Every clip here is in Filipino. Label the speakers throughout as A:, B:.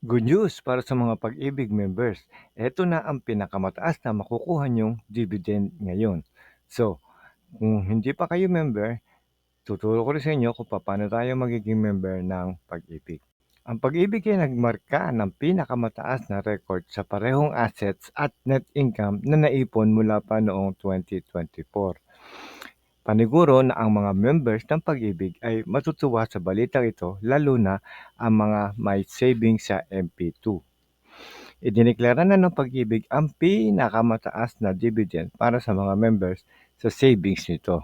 A: Good news para sa mga pag-ibig members. Ito na ang pinakamataas na makukuha nyong dividend ngayon. So, kung hindi pa kayo member, tuturo ko rin sa inyo kung paano tayo magiging member ng pag-ibig. Ang pag-ibig ay nagmarka ng pinakamataas na record sa parehong assets at net income na naipon mula pa noong 2024. Paniguro na ang mga members ng pag-ibig ay matutuwa sa balitang ito lalo na ang mga may savings sa MP2. Idineklara na ng pag-ibig ang pinakamataas na dividend para sa mga members sa savings nito.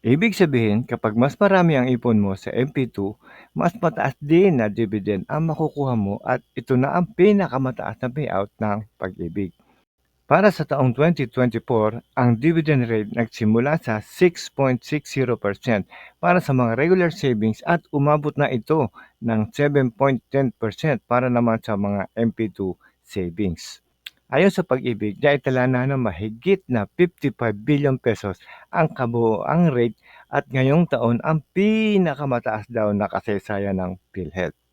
A: Ibig sabihin, kapag mas marami ang ipon mo sa MP2, mas mataas din na dividend ang makukuha mo at ito na ang pinakamataas na payout ng pag-ibig. Para sa taong 2024, ang dividend rate nagsimula sa 6.60% para sa mga regular savings at umabot na ito ng 7.10% para naman sa mga MP2 savings. Ayon sa pag-ibig, naitala na ng mahigit na 55 billion pesos ang kabuoang rate at ngayong taon ang pinakamataas daw na kasaysayan ng PhilHealth.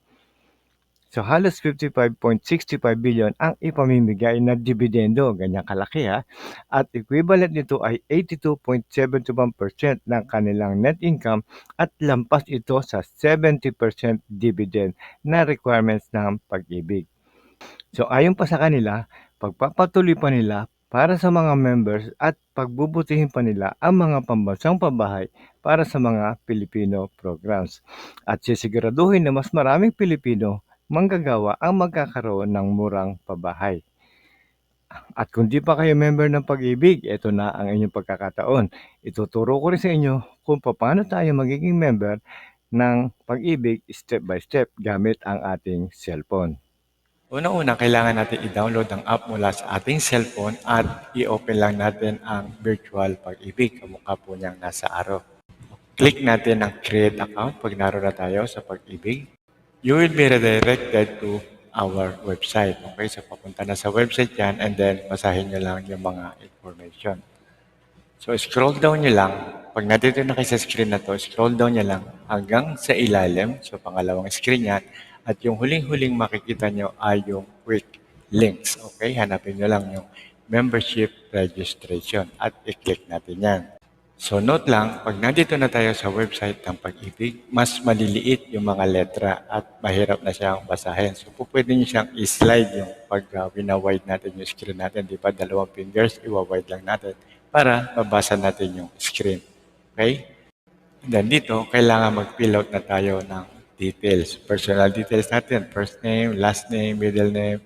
A: So halos 55.65 billion ang ipamimigay na dividendo, ganyan kalaki ha, at equivalent nito ay 82.71% ng kanilang net income at lampas ito sa 70% dividend na requirements ng pag-ibig. So ayon pa sa kanila, pagpapatuloy pa nila para sa mga members at pagbubutihin pa nila ang mga pambansang pabahay para sa mga Pilipino programs. At sisiguraduhin na mas maraming Pilipino manggagawa ang magkakaroon ng murang pabahay. At kung di pa kayo member ng pag-ibig, ito na ang inyong pagkakataon. Ituturo ko rin sa inyo kung paano tayo magiging member ng pag-ibig step by step gamit ang ating cellphone.
B: Una-una, kailangan natin i-download ang app mula sa ating cellphone at i-open lang natin ang virtual pag-ibig. Kamukha po niyang nasa araw. Click natin ang create account pag naroon na tayo sa pag-ibig. You will be redirected to our website. Okay, so papunta na sa website yan and then basahin nyo lang yung mga information. So scroll down nyo lang. Pag nandito na kayo sa screen na to, scroll down nyo lang hanggang sa ilalim. So pangalawang screen yan. At yung huling-huling makikita nyo ay yung quick links. Okay, hanapin nyo lang yung membership registration at i-click natin yan. So note lang, pag nandito na tayo sa website ng pag-ibig, mas maliliit yung mga letra at mahirap na siyang basahin. So pwede nyo siyang i-slide yung pag uh, wina-wide natin yung screen natin. Di ba? Dalawang fingers, iwa-wide lang natin para mabasa natin yung screen. Okay? And then dito, kailangan mag-fill out na tayo ng details. Personal details natin. First name, last name, middle name,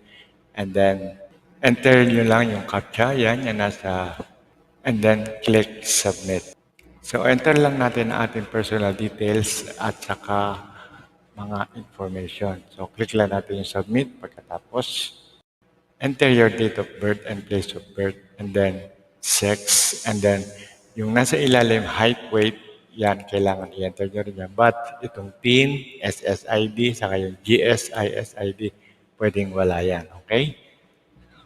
B: and then enter nyo lang yung captcha. Yan, yan nasa and then click submit. So enter lang natin ang ating personal details at saka mga information. So click lang natin yung submit pagkatapos enter your date of birth and place of birth and then sex and then yung nasa ilalim height, weight, yan kailangan i-enter nyo rin yan. But itong PIN, SSID, saka yung GSISID, pwedeng wala yan. Okay?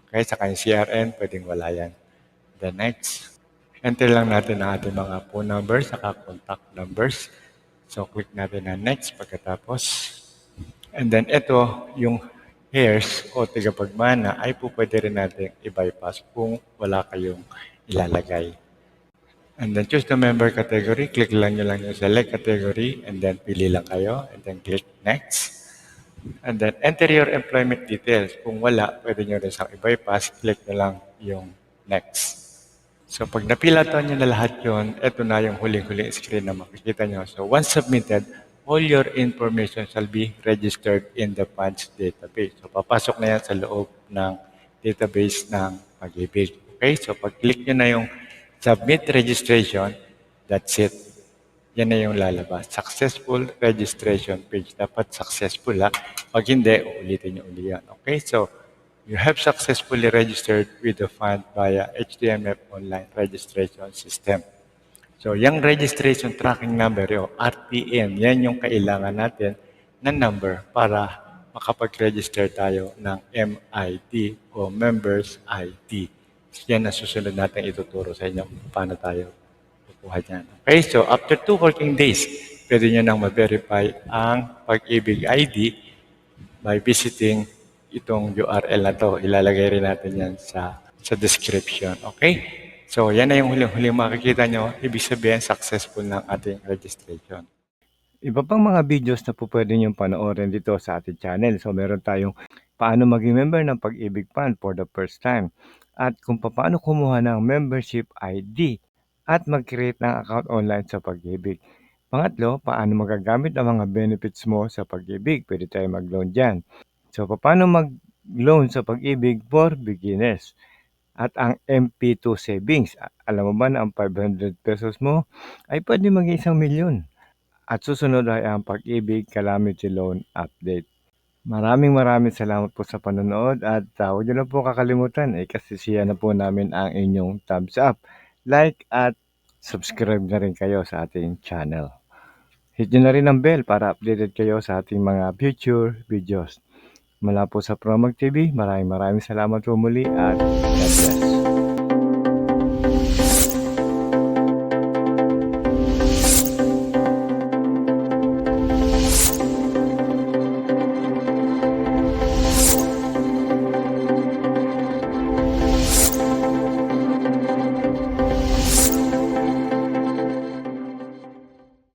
B: Okay, saka yung CRN, pwedeng wala yan. The next, enter lang natin ang ating mga phone numbers saka contact numbers. So, click natin na next pagkatapos. And then, ito, yung hairs o tigapagmana ay po pwede rin natin i-bypass kung wala kayong ilalagay. And then, choose the member category. Click lang nyo lang yung select category and then pili lang kayo and then click next. And then, enter your employment details. Kung wala, pwede nyo rin siyang i-bypass. Click na lang yung next. So pag napilatan nyo na lahat yon, ito na yung huling-huling screen na makikita nyo. So once submitted, all your information shall be registered in the funds database. So papasok na yan sa loob ng database ng pag-ibig. Okay? So pag-click nyo na yung submit registration, that's it. Yan na yung lalabas. Successful registration page. Dapat successful ha. Pag hindi, uulitin nyo uli yan. Okay? So, You have successfully registered with the fund via HTMF online registration system. So, yung registration tracking number, yung RTN, yan yung kailangan natin na number para makapag-register tayo ng MIT o Members ID. Yan ang susunod natin ituturo sa inyo paano tayo kukuha dyan. Okay, so after two working days, pwede nyo nang ma-verify ang pag-ibig ID by visiting itong URL na to. Ilalagay rin natin yan sa, sa description. Okay? So, yan na yung huling-huling makikita nyo. Ibig sabihin, successful ng ating registration.
A: Iba pang mga videos na po pwede niyong panoorin dito sa ating channel. So meron tayong paano maging member ng Pag-ibig Fund for the first time at kung paano kumuha ng membership ID at mag-create ng account online sa Pag-ibig. Pangatlo, paano magagamit ang mga benefits mo sa Pag-ibig. Pwede tayo mag-loan dyan. So paano mag-loan sa Pag-ibig for beginners. At ang MP2 savings. Alam mo ba na ang 500 pesos mo ay pwede maging isang milyon. At susunod ay ang Pag-ibig Calamity Loan Update. Maraming maraming salamat po sa panonood at uh, huwag niyo na po kakalimutan eh kasi siya na po namin ang inyong thumbs up, like at subscribe na rin kayo sa ating channel. Hit nyo na rin ang bell para updated kayo sa ating mga future videos. Mula po sa Promag TV, maraming maraming salamat po muli at God bless.